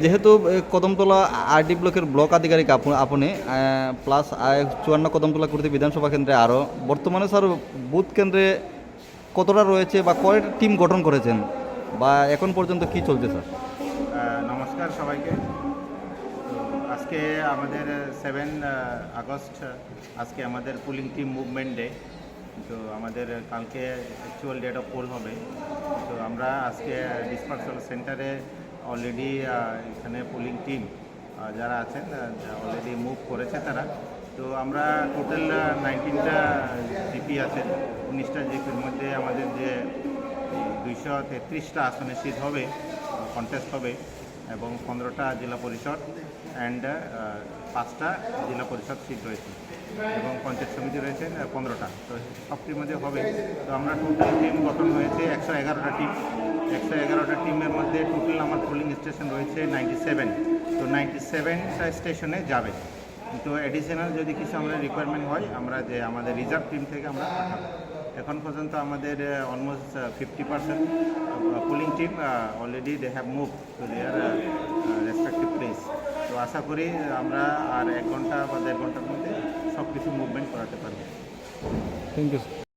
যেহেতু কদমতলা আরডি ব্লকের ব্লক আধিকারিক আপ- আপনি প্লাস চুয়ান্ন কদমতলা কুর্তি বিধানসভা কেন্দ্রে আরও বর্তমানে স্যার বুথ কেন্দ্রে কতটা রয়েছে বা কয়টা টিম গঠন করেছেন? বা এখন পর্যন্ত কি চলছে স্যার? নমস্কার সবাইকে। আজকে আমাদের সেভেন আগস্ট, আজকে আমাদের পুলিং টিম মুভমেন্ট ডে। তো আমাদের কালকে অ্যাকচুয়াল ডেট অফ পোল হবে। তো আমরা আজকে ডিসপার্সাল সেন্টারে অলরেডি এখানে পুলিং টিম যারা আছেন অলরেডি মুভ করেছে তারা। তো আমরা টোটাল নাইনটিনটা জিপি আছেন উনিশটা জিপির মধ্যে আমাদের যে দুইশো তেত্রিশটা আসনে সিট হবে কন্টেস্ট হবে, এবং পনেরোটা জেলা পরিষদ অ্যান্ড পাঁচটা জেলা পরিষদ সিট রয়েছে, এবং পঞ্চায়েত সমিতি রয়েছে পনেরোটা। তো সবটির মধ্যে হবে। তো আমরা টোটাল টিম গঠন হয়েছে একশো এগারোটা টিম একশো এগারোটা টিমের মধ্যে টোটাল আমার পোলিং স্টেশন রয়েছে নাইনটি সেভেন তো নাইনটি সেভেনটা স্টেশনে যাবে। তো অ্যাডিশনাল যদি কিছু আমরা রিকোয়ারমেন্ট হয়, আমরা যে আমাদের রিজার্ভ টিম থেকে আমরা পাঠাবো। এখন পর্যন্ত আমাদের almost fifty percent polling team already they have move to their respective place তো আশা করি আমরা আর এক ঘণ্টা বা দেড় ঘণ্টার মধ্যে সব কিছু মুভমেন্ট করাতে পারব। Thank you